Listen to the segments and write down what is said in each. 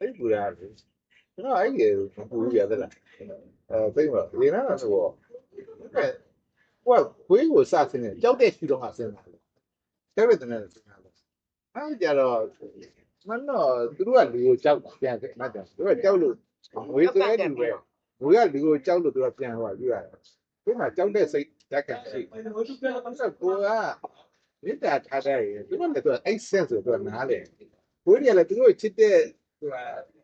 အဲ့ပူရတယ်ကျွန်တော်အဲ့ဒီပူရတဲ့လားအဲသိမလားဒီနားဆိုတော့ဟိုခွေးကိုစဆင်းနေကြောက်တဲ့ရှူတော့ကဆင်းတာလေတဲ့ရတဲ့နဲ့ဆင်းတာလေအဲ့ကြတော့မနော်သူတို့ကလူကိုကြောက်ပြန်ခဲ့မှတ်တယ်သူကကြောက်လို့ငွေသွဲလူပဲငွေကလူကိုကြောက်လို့သူကပြန်ဟိုပြရတယ်ဒီမှာကြောက်တဲ့စိတ်ဓာတ်ကရှိအဲ့တော့ကိုကမေတ္တာထားတဲ့ရင်သူကလည်းသူအဲ့ sense ဆိုတော့နားလေကိုကြီးကလည်းသူတို့ချစ်တဲ့ သူက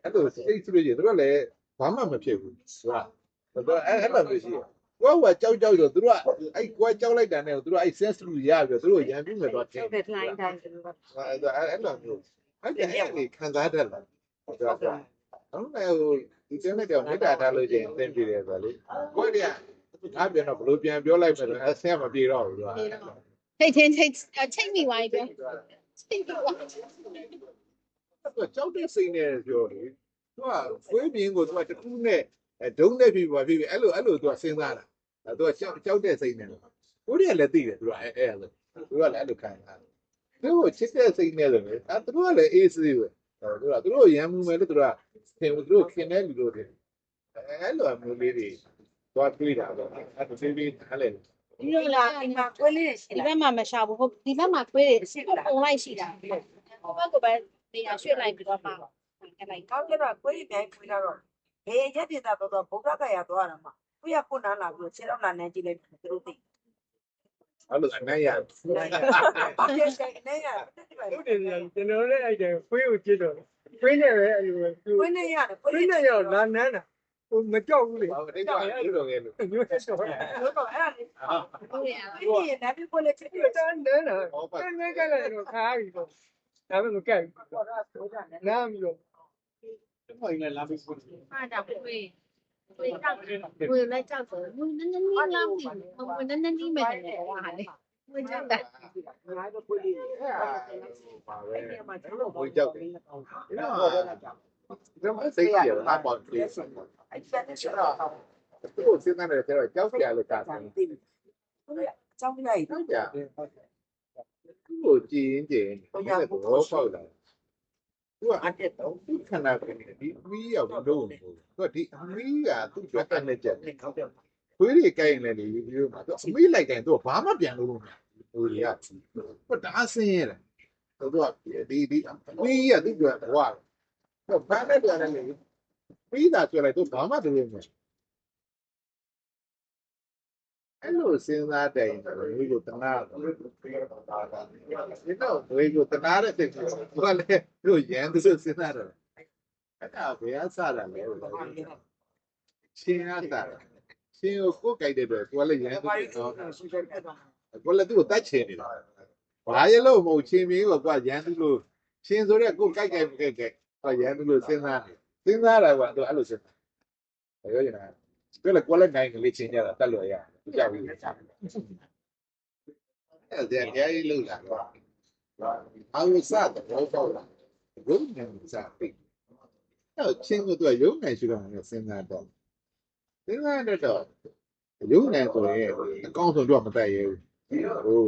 အဲ့လိုစိတ်ဆိုလို့ရှိရင်သူကလည်းဘာမှမဖြစ်ဘူးသူကအဲ့အဲ့လိုမျိုးရှိတယ်ကိုကကြောက်ကြောက်ဆိုသူတို့ကအဲ့ကိုကကြောက်လိုက်တာနဲ့သူတို့အဲ့ sense လူရပြီးသူတို့ရန်ပြီးမယ်တော့တင်ဟုတ်တယ်လှိုင်းတိုင်းအဲ့ဒါအဲ့လိုမျိုးအဲ့ဒါအဲ့ဒီခံစားတတ်လားဟုတ်ကဲ့ဟုတ်တယ်ဟိုဒီကျင်းနဲ့ကြောင့်မေတ္တာထားလို့ရှိရင်သင်ပြတယ်ဆိုလေကိုကြီးကအားပြန်တော့ဘလို့ပြန်ပြောလိုက်မယ်ဆိုအဆင်မပြေတော့ဘူးကွာထိတ်ချင်းထိတ်ချိတ်မိသွားပြီပြောချိတ်မိသွား သူကြောက်တဲ့စိတ်နဲ့ပြောလေသူကခွေးပြင်းကိုသူကတခုနဲ့ဒုံးနဲ့ပြီးပါပြီအဲ့လိုအဲ့လိုသူကစဉ်းစားတာသူကကြောက်ကြောက်တဲ့စိတ်နဲ့ကိုရီးယားလည်းသိတယ်သူကအဲ့အဲ့လိုသူကလည်းအဲ့လိုခံစားတယ်သူကချစ်တဲ့စိတ်နဲ့လည်းအဲ့သူကလည်းအေးစေးပဲသူကသူတို့ရမ်းမှုမယ်လို့သူကသင်သူတို့ခင်တဲ့လူတို့တွေအဲ့လိုမျိုးလေးတွေသွားတွေးတာပေါ့အဲ့ဒါသေးသေးထားလေဒီလိုလားအိမ်မှာကွဲလေးရှိဒီလားဘက်မှာမရှာဘူးဟုတ်ဒီဘက်မှာခွေးတွေပုံလိုက်ရှိတာဟိုဘက်ကပဲ နေရာရွှေ့လိုက်ပြီးတော့မှအဲ့လိုက်ကောင်းကြတော့ကွဲလေးပြန်ခွေးလာတော့ဘယ်ရက်ပြတာတော့ဗုဒ္ဓဂယာသွားတာမှာသူရခုနာလာပြီးခြေတော့လာနေကြည့်လိုက်သူတို့သိအဲ့လိုအနိုင်ရဘာဖြစ်နေရဟုတ်တယ်ကျွန်တော်လည်းအဲ့ဒါခွေးကိုကြည့်တော့ခွေးနဲ့ပဲအဲ့လိုပဲသူခွေးနေရတယ်ခွေးနဲ့ရောလာနန်းတာဟိုမကြောက်ဘူးလေဘာတိတ်ကလူတော်ငယ်လို့မျိုးဆက်တော့လို့တော့အဲ့ဒါလေဟုတ်ရခွေးနေတယ်ဒီခွေးလေးချစ်ဒီတယ်တန်းနန်းတာကဲကဲကလည်းတော့ခါပြီပေါ့ဒါပေမဲ့မကဲနားမီတော့အားကြောင့်ခွေးခွေးကြောက်ခွေးလည်းကြောက်တယ်ခွေးနည်းနည်းလေးလောက်ပြီ ခွေးနည်းနည်းလေးမဲ့တယ်ဟောဟာလေခွေးကြောက်တယ်ငါတို့ခွေးလေးပါပဲအဲ့ဒီမှာကျွန်ဘတော်ိုးကြောက်တယ်ဒီတော့စိတ်ကြီးလာပေါ့ကလေးအဲ့ဆက်နေရှိတော့သူ့ကိုစဉ်းစားနေတယ်ကျတော့ကြောက်ကြလို့တာတယ် သိပြီဟုတ်ရအကြောင်းလိုက်ကြောက်ကြသူ့ကိုကြည်ရင်ကြည်ရင်ဘယ်လိုဘောပေါက်လာသူကအတက်တော့သူ့ခန္ဓာကိုယ်နဲ့ဒီမီးရောက်လို့သူကဒီမီးကသူ့အတွက်အနေချက်ဟုတ်တယ်ခွေးတွေကိုင်းနေလေဒီလိုမှာသူအမီးလိုက်တိုင်းသူကဘာမှပြန်လို့မရဘူးဟိုတွေကဟိုတအားဆင်းရဲတယ်သူကဒီဒီမီးကသူ့အတွက်ဘဝတော့ဘာနဲ့ပြန်လဲပြီးတာဆိုလိုက်သူဘာမှမလုပ်ဘူး အဲ့လိုစဉ်းစားတယ်ငွေကိုတနာတယ်ဒီတော့ငွေကိုတနာတဲ့တဲ့သူကလည်းသူရန်သူစဉ်းစားတယ်အဲ့ဒါဘယ်အစားတာလဲချင်းအားတာချင်းကိုကိုယ်ကြိုက်တဲ့ပဲသူကလည်းရန်သူတော့ကိုလည်းသူ့ကိုတတ်ချင်နေတာဘာရလို့မဟုတ်ချင်းမင်းကိုကွာရန်သူလို့ချင်းဆိုတဲ့ကိုယ်ကြိုက်ကြိုက်မကြိုက်ကြိုက်ဟောရန်သူလို့စဉ်းစားတယ်စဉ်းစားတာကသူအဲ့လိုစဉ်းစားပြောရင်လည်းသူလည်းကိုလည်းနိုင်ကလေးချင်းကြတာတတ်လို့ရတယ် သူကြောက်ပြီးအဲ့ဒါတရားကြီးလို့လာတော့အဝစတဲ့ဘောပေါ့လာဘုံနဲ့စားပြီအဲ့ချင်းကိုသူကရုံနိုင်ရှိတော့လည်းစဉ်းစားတော့စဉ်းစားတော့ရုံနိုင်ဆိုရင်အကောင်းဆုံးတော့မတတ်ရဲဘူးဟို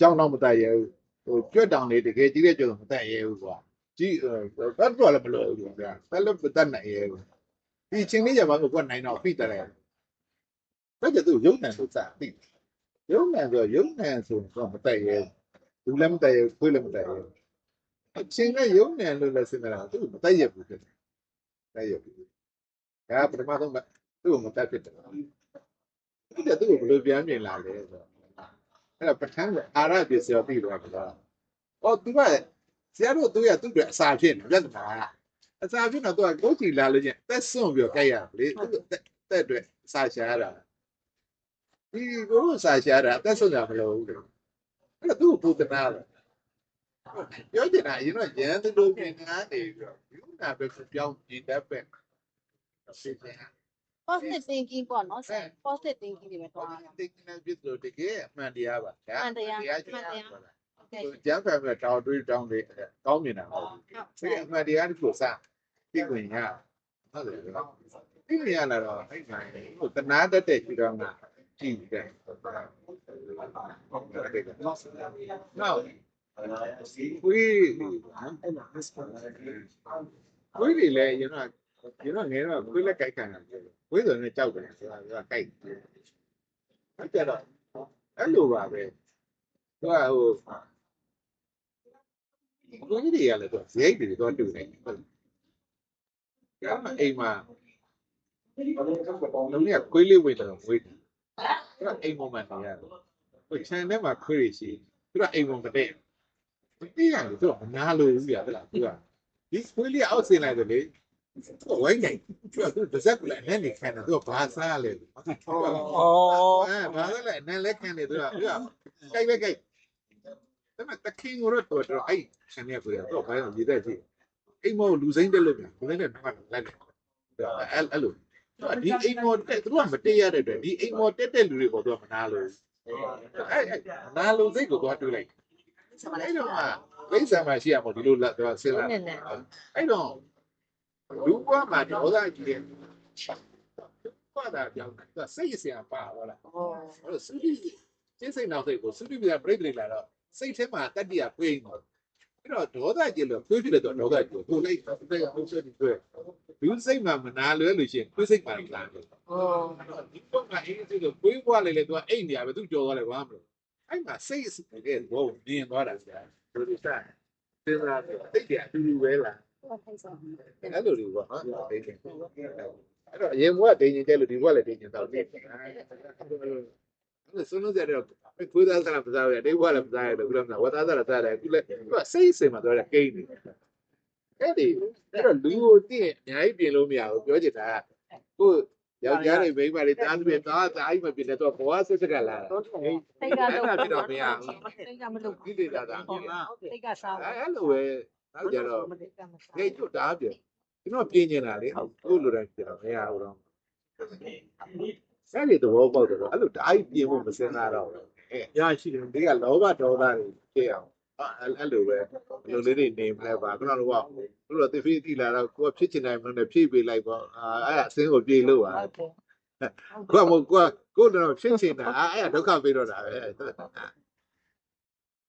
ကြောင်းတော့မတတ်ရဲဘူးဟိုကြွက်တောင်လေးတကယ်ကြီးတဲ့ကြွက်မတတ်ရဲဘူးကွာကြည့်ဘတ်တော့လည်းမလို့ဘူးကွာတယ်လည်းမတတ်နိုင်ရဲဘူးဒီချင်းလေးရပါကိုကနိုင်တော့ဖိတယ် ဘယ်ကျသူရုံနိုင်လို့စားပြီရုံနိုင်ဆိုရုံနိုင်ဆိုတော့မတတ်ရဲဘူးလူလည်းမတတ်ရဲခွေးလည်းမတတ်ရဲအချင်းကရုံနိုင်လို့လည်းစဉ်းစားတာသူမတတ်ရဘူးဖြစ်တယ်တတ်ရဘူးဒါပထမဆုံးသူ့ကိုမတတ်ဖြစ်တယ်ဒီကသူ့ကိုဘယ်လိုပြန်မြင်လာလဲဆိုတော့အဲ့ဒါပထမအာရပစ္စည်းပြီးတော့ကွာ။အော်သူကဆရာတို့သူရသူ့အတွက်အစာဖြစ်နေပြဿနာ။အစာဖြစ်တော့သူကကိုယ်ကြည်လာလို့ချင်းတက်စွန့်ပြီးတော့ကြိုက်ရလေ။သူတက်တက်အတွက်အစာရှာရတာ။ ဒီဘုရုစာရှာတာအသက်ဆုံးတာမလို့ဘူးလို့အဲ့တော့သူ့ဘုဒ္ဓနာပဲပြောချင်တာရင်တော့ယန္တတို့ပြင်ငန်းနေပြီးတော့ယူနာပဲပြောင်းကြည့်တတ်ပဲအစီအစဉ် positive thinking ပေါ့နော် positive thinking တွေပဲတော့ thinking နဲ့ပြစ်လို့တကယ်အမှန်တရားပါဗျာအမှန်တရားအမှန်တရားကျမ်းဖတ်ပြီးတောင်းတွေးတောင်းလေးကောင်းမြင်တာဟုတ်ပြီအမှန်တရားတစ်ခုစသိခွင့်ရဟုတ်တယ်ဒီမြင်ရလာတော့အဲ့ဒါကိုတနာတတ်တဲ့ခြေတော်က န်တော်ကျွန်တော်ငယ်တော့ခွေးလက်ကြိုက်ခံတာခွေးဆိုရင်ကြောက်တယ်ဆိုတာကကြိုက်အဲ့ကြတော့အဲ့လိုပါပဲသူကဟိုခွေးတွေကလည်းတော့ဇိတ်တွေတော့တူနေတ ယ်ဒါမှအိမ်မှာလုံးရခွေးလေးဝင်တော့ဝေးတယ်အဲ့တော့အိမ်ပေါ်မှာနေရတယ်ဟိုခြံထဲမှာခွေးတွေရှိသူကအိမ်ပေါ်မတည့်မတည့်ရတယ်သူကမနာလို့ဘူးပြတယ်လားသူကဒီခွေးလေးအောက်ဆင်းလိုက်တယ်လေသူကဝိုင်းနေသူကသူတစ်စက်ကလည်းနဲ့နေခံတယ်သူကဘာစားလဲဩအဲဘာလဲလဲနဲ့လက်ခံနေသူကသူကကြိုက်ပဲကြိုက်ဒါပေမဲ့တခင်ကိုတော့တော်တော်အဲ့ဆန်နေကိုရတော့ဘာလို့ရည်တဲ့ကြည့်အိမ်မောလူစိမ့်တက်လို့ပြန်လူစိမ့်တက်တော့လက်တယ်အဲ့အဲ့လို ဒီအိမ်မော်တက်သူကမတက်ရတဲ့အတွက်ဒီအိမ်မော်တက်တဲ့လူတွေပေါ်သူကမနာလို့အဲ့အဲ့နာလို့စိတ်ကိုသွားတွေးလိုက်အဲ့တော့ဝိဇ္ဇာမရှိရမို့ဒီလိုလာသူကစဉ်းစားအဲ့တော့လူဘဝမှာဒေါသကြီးတဲ့ဘာသာပြောင်းတာစိတ်ဆရာပါဟုတ်လားအဲ့တော့သုတိကျင်းစိတ်နောက်စိတ်ကိုသုတိပြန်ပြိပလိလာတော့စိတ်ထဲမှာတတ္တိယပွေးနေတယ်အဲ့တော့ဒေါသကြီးလို့တွေးပြလို့တော့ဒေါသကြီးကိုကိုလိုက်တဲ့ဟုတ်စက်တွေ လူစိတ်မှာမနာလွဲလို့ရှိရင်ပွေးစိတ်မှာလာတယ်ဟောဒီတော့ကအေးစိတ်ကိုပွေးပွားလေလေသူကအိတ်နေရပဲသူကြော်သွားတယ်ဘာမှမလုပ်အဲ့မှာစိတ်ကဲဘောမြင်သွားတာဆရာဒုတိယစဉ်းစားတယ်တိတ်တယ်အတူတူပဲလားအဲ့လိုတွေပေါ့နော်ဒိတ်တယ်အဲ့တော့အရင်ဘုရားဒိတ်ရင်ကျလို့ဒီဘုရားလည်းဒိတ်ရင်တော့နေတယ်အဲ့ဆိုလို့ကြတော့ကိုယ်သားစားမစားရတိတ်ဘုရားလည်းမစားရတော့ခုလည်းမစားဝတ်သားစားစားတယ်ခုလည်းသူကစိတ်စင်မှာတော့ကိန်းနေ အဲ့ဒီအဲ့တော့လူကိုတည့်အများကြီးပြင်လို့မရဘူးပြောချင်တာကကိုယောက်ျားတွေမိန်းမတွေတားသဖြင့်တားတားအိမ်မပြင်တော့ဘဝဆွတ်စကလာတာတော့တော့တိတ်ကအဲ့တော့ဒါဖြစ်တော့မရဘူးတိတ်ကမလုပ်ဒီဒေတာတာဟုတ်ကဲ့တိတ်ကစားအဲ့အဲ့လိုပဲနောက်ကြတော့မတိတ်ကမစားဟဲ့ကျွတ်တားပြကျွန်တော်ပြင်နေတာလေဟုတ်လိုတိုင်းပြင်တော့မရဘူးတော့အဲ့ဒီသဘောပေါက်တော့အဲ့လိုဓာတ်ပြင်ဖို့မစင်စားတော့အဲရရှိတယ်ဒီကလောဘဒေါသတွေဖြစ်အောင် အဲ့အဲ့လိုပဲလူလေးတွေနေမလဲပါခုနကဘုလိုတိဖိတိလာတော့ကိုကဖြစ်ချင်တိုင်းမနဲ့ဖြည့်ပေးလိုက်ပေါ့အဲ့အစင်းကိုပြေးလို့ပါဟုတ်ကဲ့ကိုကမကိုကကိုတော့ဖြစ်ချင်တာအဲ့ဒုက္ခပေးတော့တာပဲ